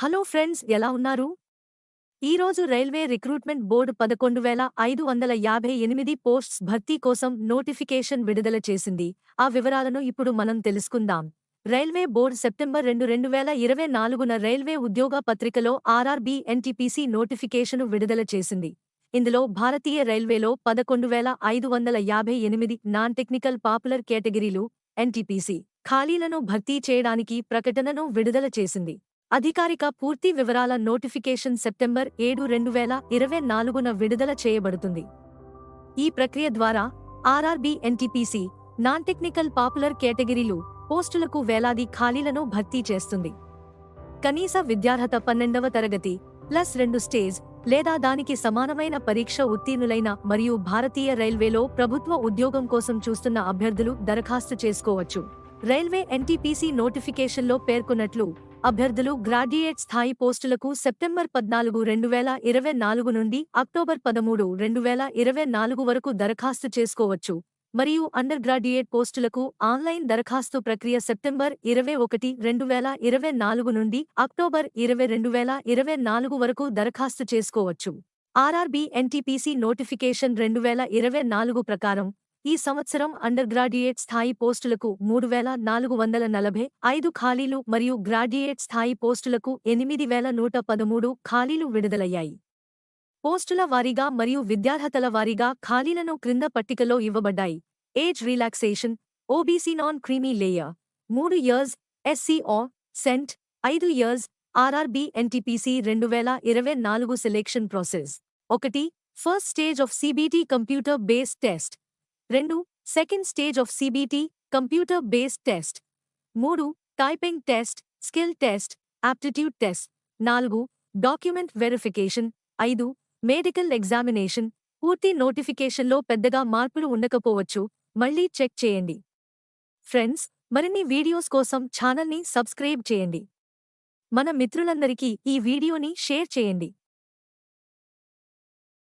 Hello friends ఎలా ఉన్నారు? ఈరోజు రైల్వే రిక్రూట్మెంట్ బోర్డు పదకొండు వేల ఐదు వందల యాభై ఎనిమిది పోస్ట్స్ భర్తీ కోసం నోటిఫికేషన్ విడుదల చేసింది. ఆ వివరాలను ఇప్పుడు మనం తెలుసుకుందాం. రైల్వే బోర్డు సెప్టెంబర్ రెండు రెండు వేల ఇరవై నాలుగున రైల్వే ఉద్యోగ పత్రికలో ఆర్ఆర్బీ ఎన్టీపీసీ నోటిఫికేషను విడుదల చేసింది. ఇందులో భారతీయ రైల్వేలో పదకొండు వేల ఐదు వందల యాభై ఎనిమిది నాన్ టెక్నికల్ పాపులర్ కేటగిరీలు ఎన్టీపీసీ ఖాళీలను భర్తీ చేయడానికి ప్రకటనను విడుదల చేసింది. అధికారిక పూర్తి వివరాల నోటిఫికేషన్ సెప్టెంబర్ ఏడు రెండు వేల ఇరవై నాలుగున విడుదల చేయబడుతుంది. ఈ ప్రక్రియ ద్వారా RRB NTPC non technical popular కేటగిరీలు పోస్టులకు వేలాది ఖాళీలను భర్తీ చేస్తుంది. కనీస విద్యార్హత పన్నెండవ తరగతి ప్లస్ రెండు స్టేజ్ లేదా దానికి సమానమైన పరీక్ష ఉత్తీర్ణులైన మరియు భారతీయ రైల్వేలో ప్రభుత్వ ఉద్యోగం కోసం చూస్తున్న అభ్యర్థులు దరఖాస్తు చేసుకోవచ్చు. రైల్వే ఎన్టీపీసీ నోటిఫికేషన్లో పేర్కొన్నట్లు అభ్యర్థులు గ్రాడ్యుయేట్ స్థాయి పోస్టులకు సెప్టెంబర్ పద్నాలుగు రెండు వేల ఇరవై నాలుగు నుండి అక్టోబర్ పదమూడు రెండు వేల ఇరవై నాలుగు వరకు దరఖాస్తు చేసుకోవచ్చు. మరియు అండర్ గ్రాడ్యుయేట్ పోస్టులకు ఆన్లైన్ దరఖాస్తు ప్రక్రియ సెప్టెంబర్ ఇరవై ఒకటి రెండు వేల ఇరవై నాలుగు నుండి అక్టోబర్ ఇరవై రెండు వేల ఇరవై నాలుగు వరకు దరఖాస్తు చేసుకోవచ్చు. ఆర్ఆర్బీ ఎన్టీపీసీ నోటిఫికేషన్ రెండు వేల ఇరవై నాలుగు ప్రకారం ఈ సంవత్సరం అండర్ గ్రాడ్యుయేట్ స్థాయి పోస్టులకు మూడు వేల నాలుగు వందల నలభై ఐదు ఖాళీలు మరియు గ్రాడ్యుయేట్ స్థాయి పోస్టులకు ఎనిమిది వేల నూట పదమూడు ఖాళీలు విడుదలయ్యాయి. పోస్టుల వారీగా మరియు విద్యార్హతల వారీగా ఖాళీలను క్రింద పట్టికలో ఇవ్వబడ్డాయి. Age relaxation OBC non creamy layer మూడు ఇయర్స్ ఎస్సీఓ సెంట్ ఐదు ఇయర్స్ ఆర్ఆర్బీ ఎన్టీపీసీ రెండు వేల ఇరవై నాలుగు సెలెక్షన్ ప్రాసెస్. ఒకటి first stage of CBT computer based test. రెండు second stage of CBT computer based test మూడు typing test skill test aptitude test నాలుగు డాక్యుమెంట్ వెరిఫికేషన్ ఐదు మెడికల్ ఎగ్జామినేషన్ పూర్తి నోటిఫికేషన్లో పెద్దగా మార్పులు ఉండకపోవచ్చు. మళ్ళీ చెక్ చేయండి. ఫ్రెండ్స్ మరిన్ని వీడియోస్ కోసం ఛానల్ని సబ్స్క్రైబ్ చేయండి. మన మిత్రులందరికీ ఈ వీడియోని షేర్ చేయండి.